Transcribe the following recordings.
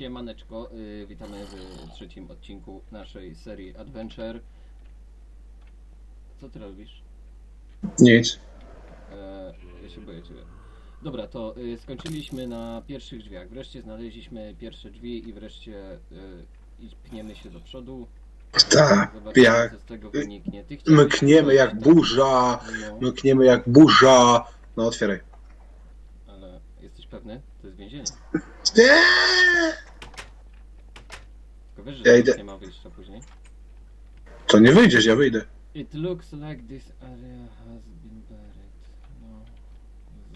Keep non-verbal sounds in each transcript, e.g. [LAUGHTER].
Siemaneczko, y, witamy w trzecim odcinku naszej serii Adventure. Co ty robisz? Nic. E, ja się boję ciebie. Dobra, to y, skończyliśmy na pierwszych drzwiach. Wreszcie znaleźliśmy pierwsze drzwi i wreszcie y, i pchniemy się do przodu. Tak, Zobaczymy, jak co z tego wyniknie. Ty chciałeś mkniemy jak tak? burza, No, mkniemy jak burza. No otwieraj. ale jesteś pewny? To jest więzienie. Nie! Tylko wiesz, że Ja ja idę. nie ma wyjścia później. To nie wyjdziesz, ja wyjdę. It looks like this area has been buried. No,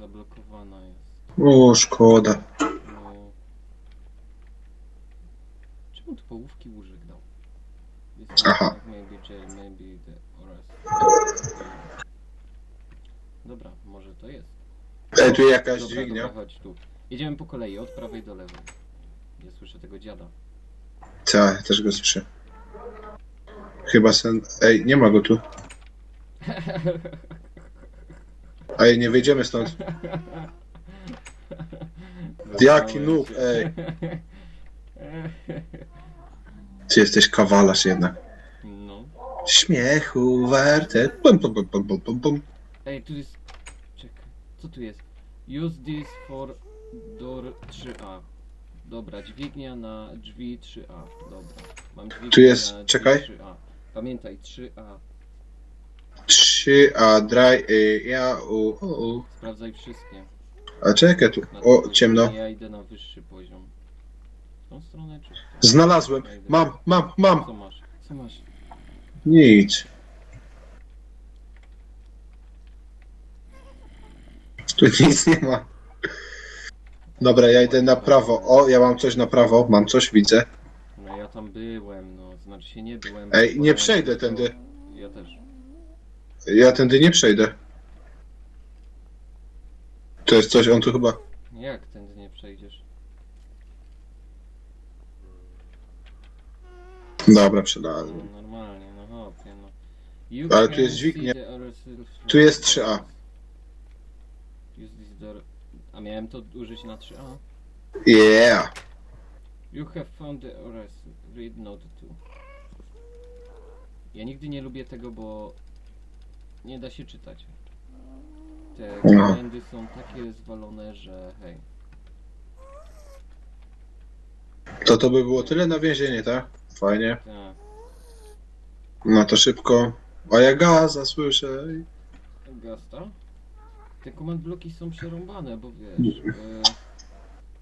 zablokowana jest. O, szkoda. No. Czemu tu połówki łużyk dał? This Aha. looks like Maybe jail, maybe the arrest. Dobra, może to jest. Ej, tu jakaś Dobra, dźwignia. dobra, chodź tu. Jedziemy po kolei, od prawej do lewej. Nie słyszę tego dziada. Tak, też go słyszę. Chyba sen... Ej, nie ma go tu. Ej, nie wyjdziemy stąd. Jaki noob, ej. Ty jesteś kawalarz jednak. No. Śmiechu warte. Pum, pum, pum, pum, pum, pum. Ej, tu jest... Czekaj, co tu jest? Use this for door 3A. Dobra, dźwignia na drzwi 3A. Dobra, mam dźwignię Tu jest- na drzwi czekaj. 3A. Pamiętaj, 3A. Trzy, a draj, y, ja, u, u, u. Sprawdzaj wszystkie. A czekaj tu. Na O, ciemno. Ja idę na wyższy poziom. W tą stronę czy w tą? Znalazłem. Ja idę. Mam, mam, mam. Co masz? Co masz? Nic. Tu nic nie ma. Dobra, ja idę na prawo. O, ja mam coś na prawo. Mam coś, widzę. No ja tam byłem, no. Znaczy się nie byłem. Ej, nie przejdę tędy. Ja też. Ja tędy nie przejdę. To jest coś, on tu chyba... Jak tędy nie przejdziesz? Dobra, No, normalnie, no hopie, no. You Ale tu can jest see dźwignia. Tu jest 3A. A miałem to użyć na 3A? Yeah. You have found the RS. Read note 2. Ja nigdy nie lubię tego, bo nie da się czytać. Te No. komendy są takie zwalone, że hej. To to by było tyle na więzienie, tak? Fajnie. Tak. No to szybko. A ja gaza słyszę. Gasta? Te command bloki są przerąbane, bo wiesz. E,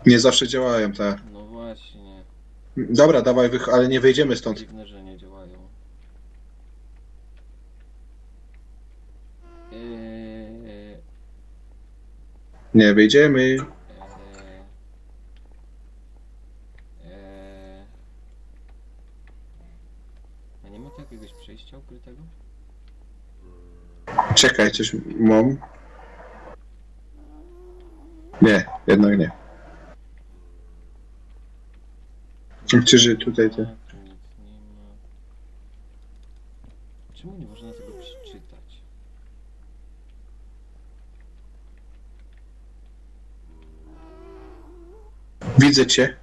Nie zawsze działają, tak. no właśnie. Dobra, dawaj, wych, ale nie wyjdziemy stąd. Dziwne, że nie działają. Eee, Nie wyjdziemy. eee, eee. A nie ma tu jakiegoś przejścia ukrytego? Czekaj, coś mam. Nie, jednak nie. Czyży tutaj te. Tu nic nie ma. Czemu nie można tego przeczytać? Widzę cię.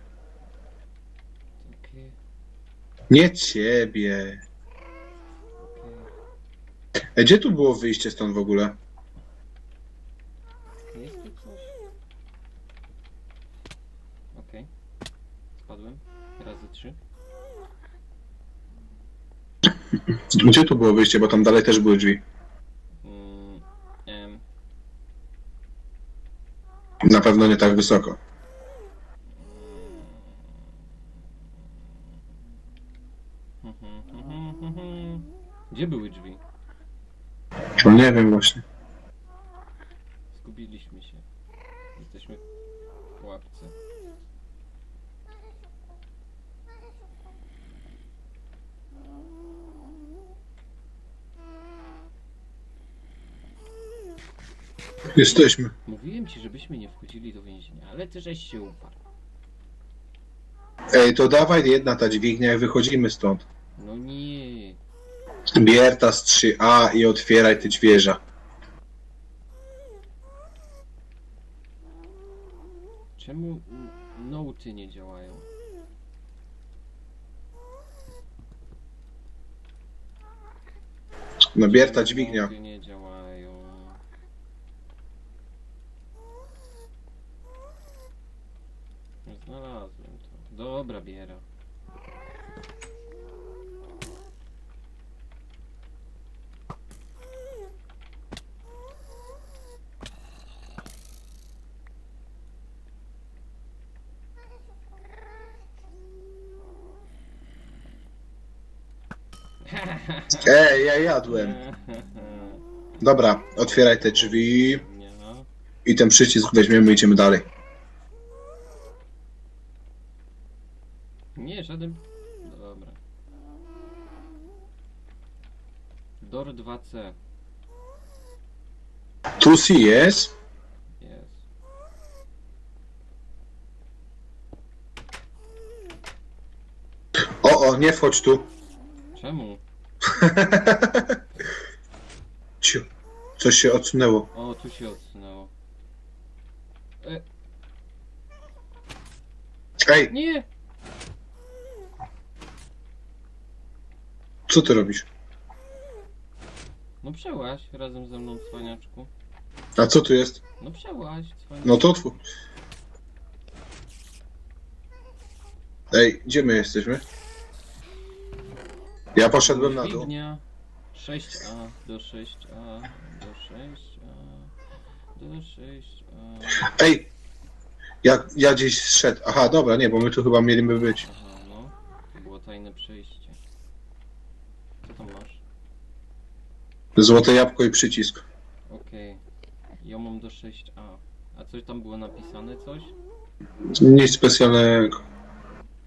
Takie, Nie ciebie. takie. E, gdzie tu było wyjście stąd w ogóle? Jest tu coś? Okej. Spadłem. Razy trzy. Gdzie tu było wyjście, bo tam dalej też były drzwi. Mm, em, Na pewno nie tak wysoko. mhm, mhm, mhm. Gdzie były drzwi? No nie wiem właśnie. Jesteśmy. Mówiłem ci, żebyśmy nie wchodzili do więzienia, ale ty żeś się uparł. Ej, to dawaj jedna ta dźwignia i wychodzimy stąd. No nie. Bierta z 3A i otwieraj ty dźwierza. Czemu noty nie działają? No Bierta dźwignia. Nie działają. Dobra, biera. Ej, ja jadłem. Dobra, otwieraj te drzwi Nie. i ten przycisk weźmiemy i idziemy dalej. Nie, żaden. Dobra. Dor 2C. Jest. O, o, nie wchodź tu. Czemu? [LAUGHS] Ciu. Coś się odsunęło. O, tu się odsunęło. E, Ej, nie! co ty robisz? No przełaź razem ze mną, cwaniaczku. A co tu jest? No przełaź. No to otwórz. Ej, gdzie my jesteśmy? Ja poszedłem na dół. Dźwignia 6A do 6A do 6A do 6A. Ej! Ja, ja gdzieś zszedł. Aha, dobra, nie, bo my tu chyba mieliśmy być. Aha, no. To było tajne przejście. Co tam masz? Złote jabłko i przycisk. Ja mam do 6A. A coś tam było napisane? Coś? Nic specjalnego.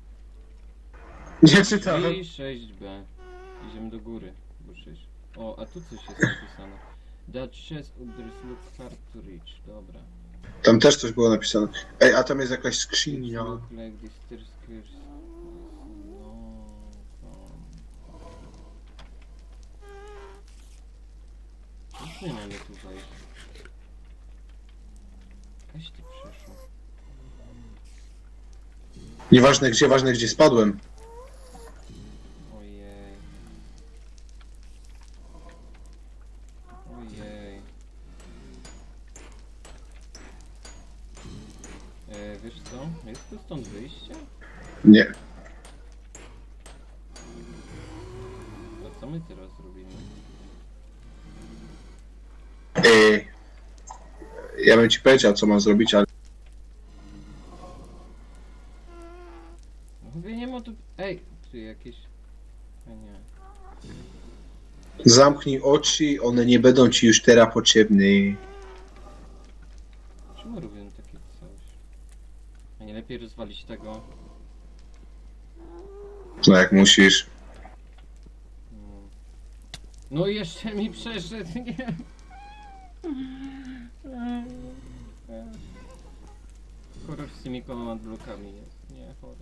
[LAUGHS] Nie czytałem. I 6B. Idziemy do góry. Bo 6. O, a tu coś jest napisane. That chest is look hard to reach. Dobra. Tam też coś było napisane. Ej, a tam jest jakaś skrzynia. Look like this stairs curse. No, come. Nic nie mamy tutaj. Jakaś ty przeszło. Nieważne gdzie, ważne gdzie spadłem. Ojej. Ojej. E, wiesz co? Jest tu stąd wyjście? Nie. A co my teraz robimy? Ja bym ci powiedział, co mam zrobić, ale chyba nie ma tu... Ej! Tu jakieś... A nie. zamknij oczy, one nie będą ci już teraz potrzebne. Czemu robią takie coś? A nie lepiej rozwalić tego? No jak musisz. No, no i jeszcze mi przeszedł, [LAUGHS] nie. Z tymi command blokami jest. Nie, horror.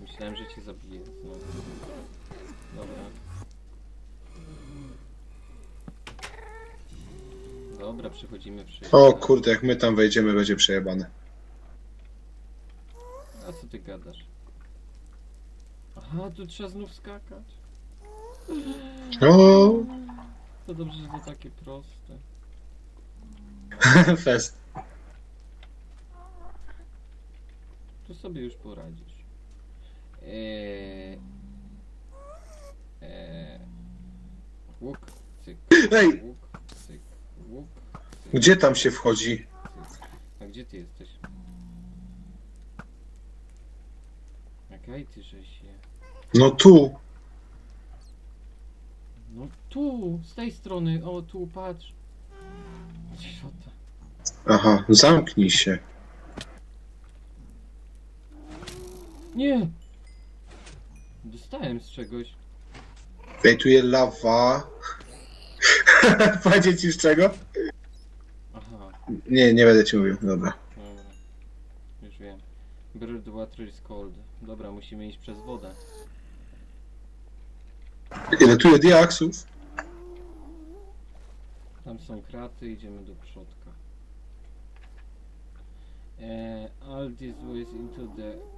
Myślałem, że cię zabiję znowu. Dobra. Dobra, przechodzimy wszystko. O kurde, jak my tam wejdziemy, będzie przejebane. A co ty gadasz? Aha, tu trzeba znów skakać. O, To dobrze, że to takie proste. [LAUGHS] fest. Tu sobie już poradzisz. Eee, eee, łuk, cyk, Ej, łuk, cyk, łuk, cyk, gdzie tam się wchodzi? cyk. A gdzie ty jesteś? Jaka ty żeś je? No tu. No tu, z tej strony, o tu, patrz. Ciota. Aha, zamknij się. Nie! Dostałem z czegoś. Ej, tu jest lawa. [LAUGHS] Powiedzieć ci z czego? Aha, Nie, nie będę ci mówił, dobra. dobra. Już wiem. Bird water is cold. Dobra, musimy iść przez wodę. Ile tu jest diaksów? Tam są kraty, idziemy do przodka. E, all these ways into the...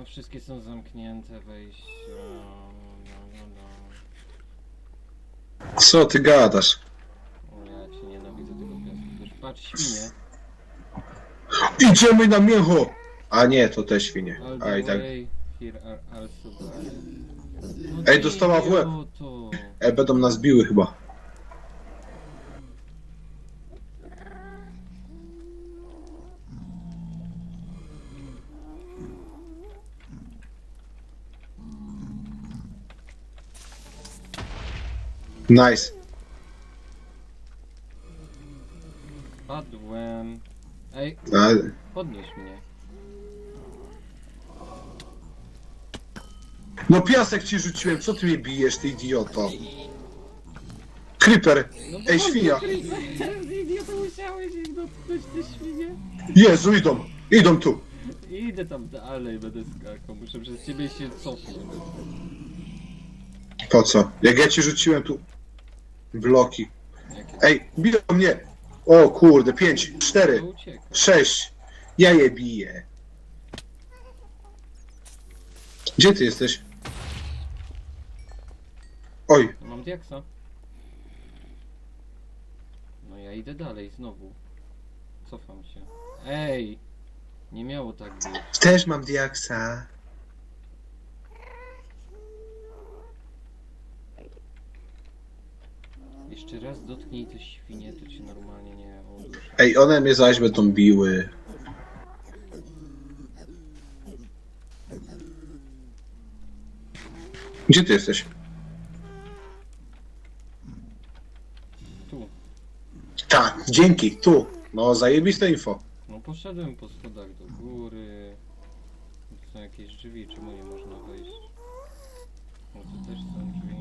E, wszystkie są zamknięte, wejścia... No, no, no. Co ty gadasz? Ja cię nienawidzę tego piasku. Już patrz, świnie. Idziemy na mięcho! A nie, to te świnie. All A i tak. way, here are also guys. No Ej, dostała w łeb. idioto. E, będą nas biły chyba. Nice. Padłem. Ej, A, podnieś mnie. No piasek ci rzuciłem, co ty mnie bijesz, ty idioto? Creeper! No Ej, świnia! Teraz musiałeś ich dotknąć, te świnie. Jezu, idą! Idą tu! Idę tam dalej, będę skakał. Muszę przez ciebie się cofnąć. Po co? Jak ja ci rzuciłem tu bloki. Ej, biją mnie! O kurde, pięć, cztery, ucieka. sześć. Ja je biję. Gdzie ty jesteś? Oj, Mam diaksa. No ja idę dalej znowu. Cofam się. Ej! Nie miało tak być. też mam diaksa. Jeszcze raz dotknij te świnie, to cię normalnie nie uduszę. Ej, one mnie zaś będą biły. Gdzie ty jesteś? Tu. Tak, dzięki, tu. No, zajebiste info. No poszedłem po schodach do góry. Tu są jakieś drzwi, czemu nie można wejść? No tu też są drzwi.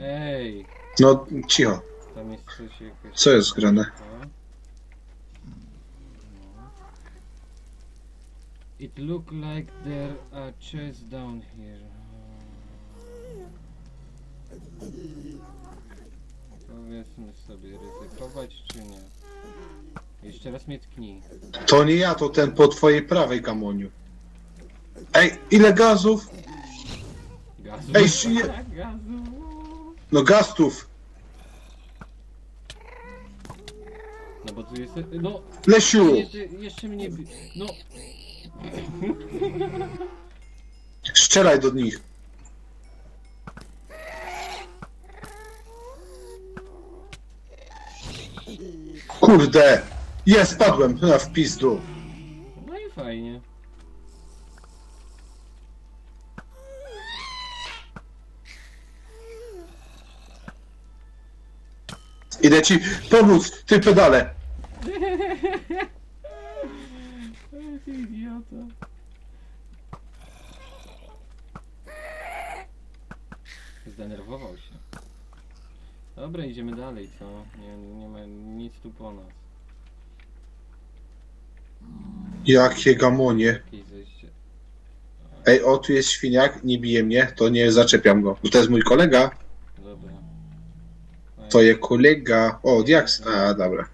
Ej! No, cicho. Tam jest coś jakieś... Co jest grane? No. It look like there are chests down here. Powiedzmy sobie, ryzykować czy nie? Jeszcze raz mnie tknij. To nie ja, to ten po twojej prawej gamoniu. Ej, ile gazów? Gazu. Ej, świnie- [LAUGHS] Gazu. No gastów. No bo tu jest... No, Lesiu, ty jeszcze mnie... bi- No, [LAUGHS] strzelaj do nich. Kurde. Jest, spadłem. A, w pizdu. no i fajnie. Idę ci pomóc, ty pedale. Ech, [LAUGHS] idiota. Zdenerwował się. Dobra, idziemy dalej, co? Nie, nie ma nic tu po nas. Jakie gamonie. Jakieś zejście. Ej, o, tu jest świniak, nie bije mnie, to nie zaczepiam go. Bo to jest mój kolega. Dobra. To jest kolega. O, diaks. A, dobra.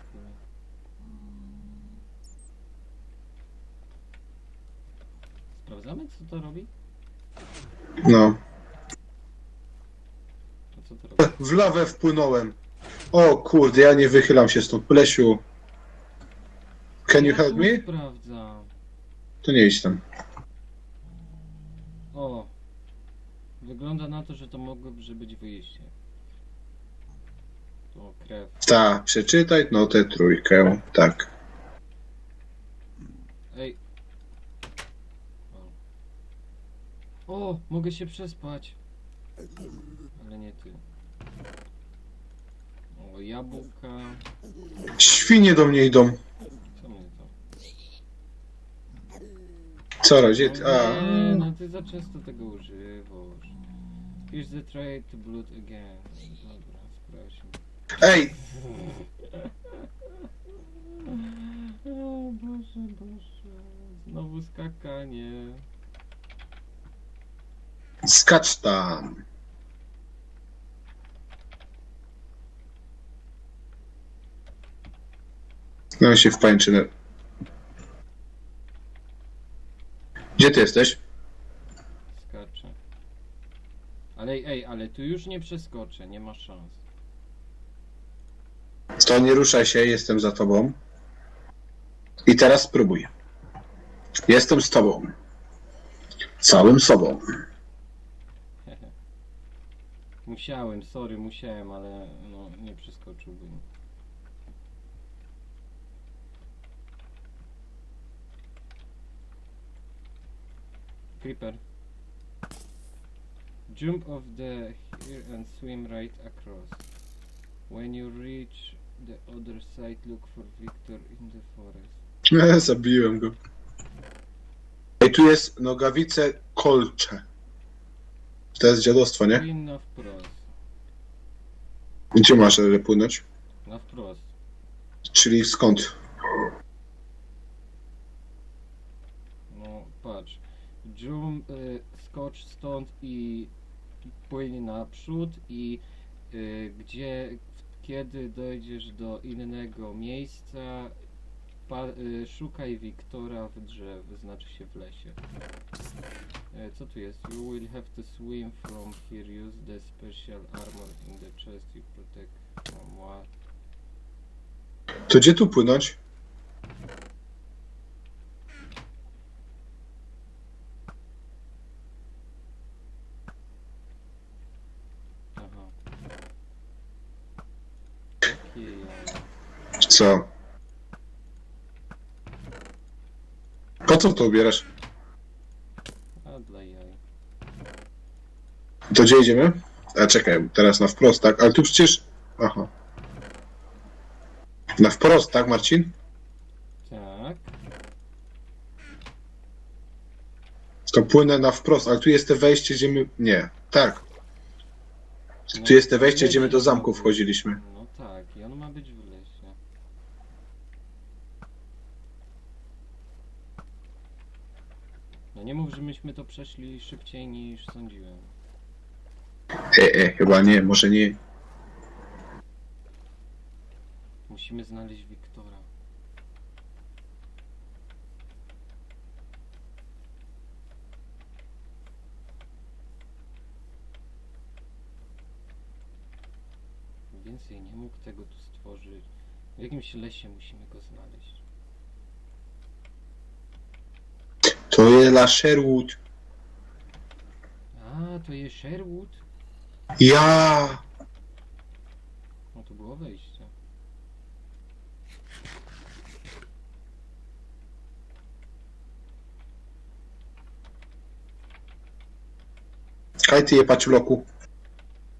Sprawdzamy, co to robi? No. A co to robi? W lawę wpłynąłem. O kurde, ja nie wychylam się stąd. Plesiu. Can you help me? Sprawdzam. To nie idź tam. O. Wygląda na to, że to mogłoby być wyjście. To krew. Ta, przeczytaj no tę trójkę. Tak. Ej. O. mogę się przespać. Ale nie ty. O, jabłka. Świnie do mnie idą. Co mnie to? Co rodzie? A, Nie, no ty za często tego używasz. Here's the tray to blood again. Dobra, sprawdźmy. ej, O Boże, Boże. Znowu skakanie. Skacz tam. No się w pańczynę. Gdzie ty jesteś? Skacze. Ale ej, ale tu już nie przeskoczę, nie ma szans. To nie ruszaj się, jestem za tobą. I teraz spróbuj. Jestem z tobą. Całym sobą. Musiałem, sorry, musiałem, ale no nie przeskoczyłbym. Creeper. Jump off the here and swim right across. When you reach the other side, look for Victor in the forest. [LAUGHS] Zabiłem go. Ej, tu jest nogawice kolcze. To jest dziadostwo, nie? Płyn na wprost. Gdzie masz e, płynąć? Na wprost. Czyli skąd? No patrz. Jump, y, skocz stąd i płyń naprzód i y, gdzie, kiedy dojdziesz do innego miejsca, pa, y, szukaj Wiktora w drzew, znaczy się w lesie. E, co tu jest? You will have to swim from here, use the special armor in the chest you protect from what? To gdzie tu płynąć? Aha. Co? Po co to ubierasz? A dla jaj. To gdzie idziemy? A czekaj, teraz na wprost, tak? Ale tu przecież... Aha. Na wprost, tak Marcin? Tak. To płynę na wprost, ale tu jest te wejście, gdzie my... Nie, tak. No, Tu jest te wejście, gdzie my do zamku być. wchodziliśmy. No tak, i on ma być w lesie. No nie mów, że myśmy to przeszli szybciej niż sądziłem. E, e, chyba nie, może nie. Musimy znaleźć Wiktora. Więcej nie mógł tego tu stworzyć. W jakimś lesie musimy go znaleźć. To jest La Sherwood. A, to jest Sherwood? Ja! No to było wejście. Kaj ty je paciuloku.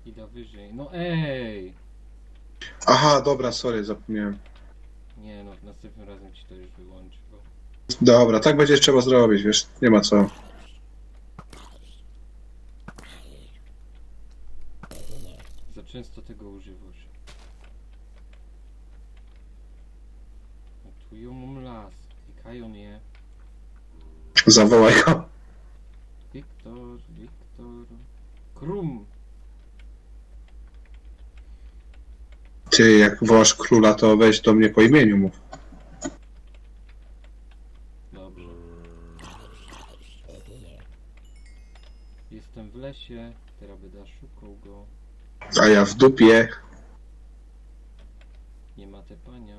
Ida wyżej. No ej! Aha, dobra, sorry, zapomniałem. Nie no, następnym razem ci to już wyłączę. Dobra, tak będzie trzeba zrobić, wiesz, nie ma co. Za często tego używasz. No tu ją mam las. Klikają je. Zawołaj go. Wiktor, Wiktor. Krum! Ty, jak wołasz króla, to weź do mnie po imieniu mów. Dobrze. Lesie, teraz będę szukał go. A ja w dupie. Nie ma tepania.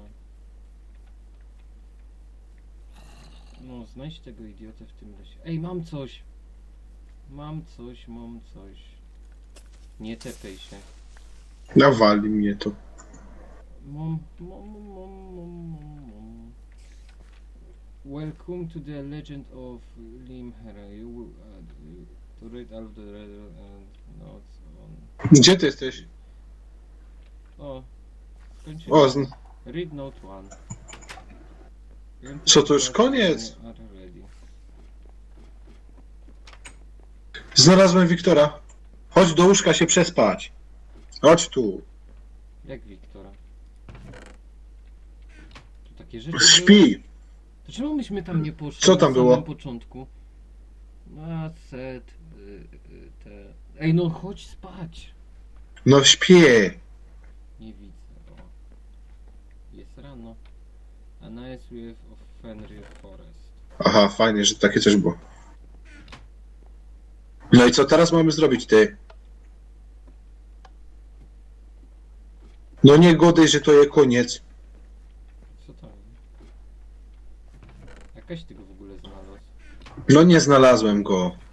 No, znajdź tego idiotę w tym lesie. Ej, mam coś! Mam coś, mam coś. Nie tepej się. Nawali mnie to. Mom, mom, mom, mom, mom, mom. Welcome to the legend of Limhera. You will uh, to read all the red and notes on. Gdzie ty jesteś? O, skończyłem. O, zn- Read note one. Co, to już koniec? Are ready. znalazłem Wiktora. Chodź do łóżka się przespać. Chodź tu. Jak Wiktora? Tu takie rzeczy były? Śpi. To czemu myśmy tam nie poszli Co na tam samym było? początku? A, set, te... Ej, no chodź spać! No śpię. Nie widzę, o. Jest rano. A nice with of Fenrir Forest. Aha, fajnie, że takie coś było. No i co teraz mamy zrobić, ty? No nie godaj, że to jest koniec. Co tam? Jakaś ty go w ogóle znalazł? No nie znalazłem go.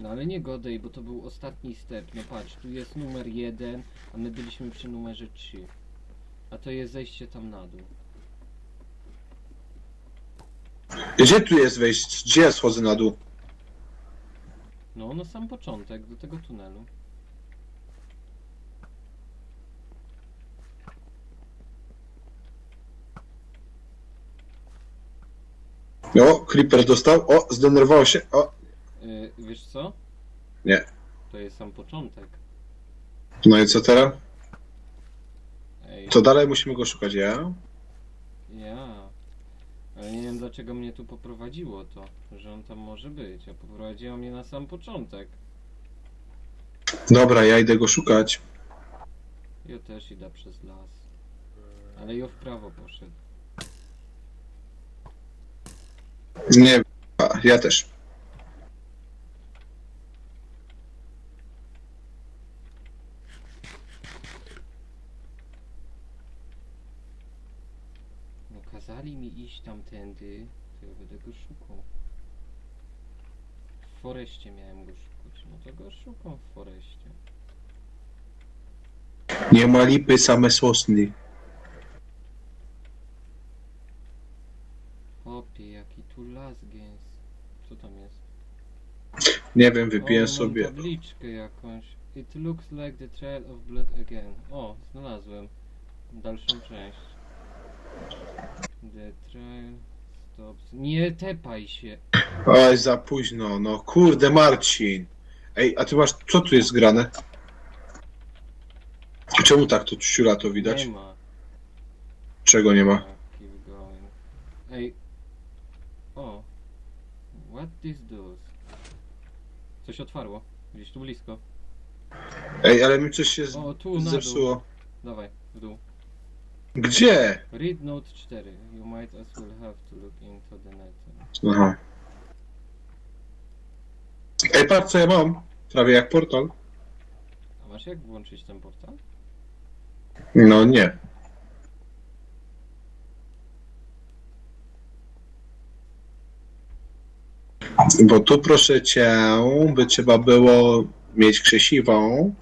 No ale nie godej, bo to był ostatni step. No patrz, tu jest numer jeden, a my byliśmy przy numerze 3. A to jest zejście tam na dół. Gdzie tu jest wejść? Gdzie ja schodzę na dół? No, na sam początek do tego tunelu. O, Creeper dostał. O, zdenerwował się. O, Yy, wiesz co? Nie. To jest sam początek. no i co teraz? Ej, To dalej musimy go szukać, ja? ja. Ale nie wiem dlaczego mnie tu poprowadziło to, że on tam może być. A poprowadziło mnie na sam początek. Dobra, ja idę go szukać. Ja też idę przez las. Ale jo w prawo poszedł. Nie, a, ja też. No kazali mi iść tamtędy, to ja będę go szukał. W foreście miałem go szukać, no to go szukam w foreście. Nie ma lipy, same sosny. Chłopie, jaki tu las gęs. Co tam jest? Nie wiem, wypiję o, mam sobie. tabliczkę jakąś. It looks like the trail of blood again. O, znalazłem. Dalszą część. The trail stops. Nie tepaj się. Oj, za późno, no kurde, Marcin. Ej, a ty masz, co tu jest grane? Czemu tak to ciura to widać? Nie ma. Czego nie ma? Keep going. Ej. O. What this does? Coś otwarło. Gdzieś tu blisko. Ej, ale mi coś się z- O, tu na dół. zepsuło. Dawaj, w dół. Gdzie? Read note 4. You might as well have to look into the net. Aha. Ej, patrz co ja mam. Prawie jak portal. A masz jak włączyć ten portal? No nie. Bo tu proszę cię, by trzeba było mieć krzesiwą.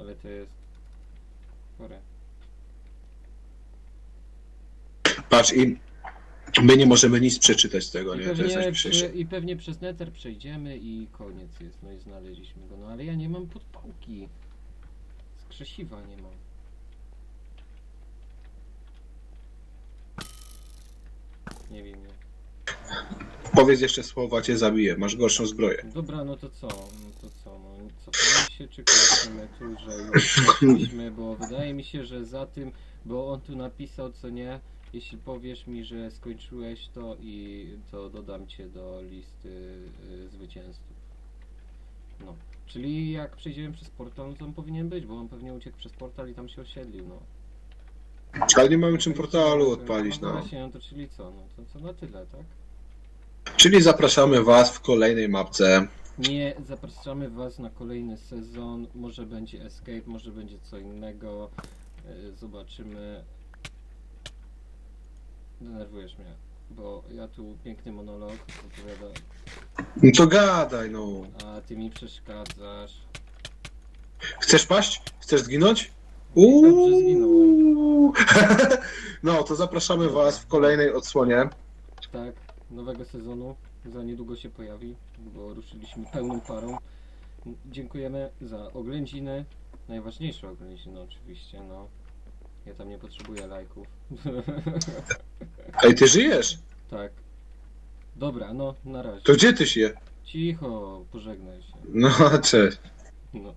Ale to jest... Chore. Patrz i my nie możemy nic przeczytać z tego, I nie? To jest pewnie, przy. I pewnie przez Nether przejdziemy i koniec jest. No i znaleźliśmy go. No ale ja nie mam podpałki. Z krzesiwa nie mam. Nie wiem. Nie. Powiedz jeszcze słowa, cię zabiję. Masz gorszą zbroję. Dobra, no to co? No to co? No cofamy się czy kończymy tu, że już [LAUGHS] bo wydaje mi się, że za tym, bo on tu napisał co nie, jeśli powiesz mi, że skończyłeś to i to dodam cię do listy y, zwycięzców. No. Czyli jak przejdziemy przez portal, to on powinien być, bo on pewnie uciekł przez portal i tam się osiedlił, no. Ale nie mamy czym portalu odpalić, no. no. Właśnie, no to czyli co? No to, to na tyle, tak? Czyli zapraszamy was w kolejnej mapce. Nie, zapraszamy Was na kolejny sezon. Może będzie Escape, może będzie co innego. E, Zobaczymy. Denerwujesz mnie, bo ja tu piękny monolog opowiadam, No to gadaj, no. a Ty mi przeszkadzasz. Chcesz paść? Chcesz zginąć? Dobrze, Uuu. [LAUGHS] No, to zapraszamy Was w kolejnej odsłonie. Tak, nowego sezonu za niedługo się pojawi, bo ruszyliśmy pełną parą. Dziękujemy za oględziny. Najważniejsze oględziny oczywiście, no. Ja tam nie potrzebuję lajków. Ej, ty żyjesz? Tak. Dobra, no, na razie. To gdzie ty się? Cicho, pożegnaj się. No, cześć. No.